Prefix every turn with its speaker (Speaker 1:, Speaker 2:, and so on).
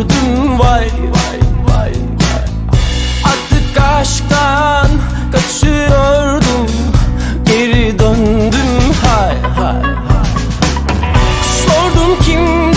Speaker 1: vurdun vay vay vay vay. Artık aşktan kaçıyordum. Geri döndüm hay hay hay. Sordum kim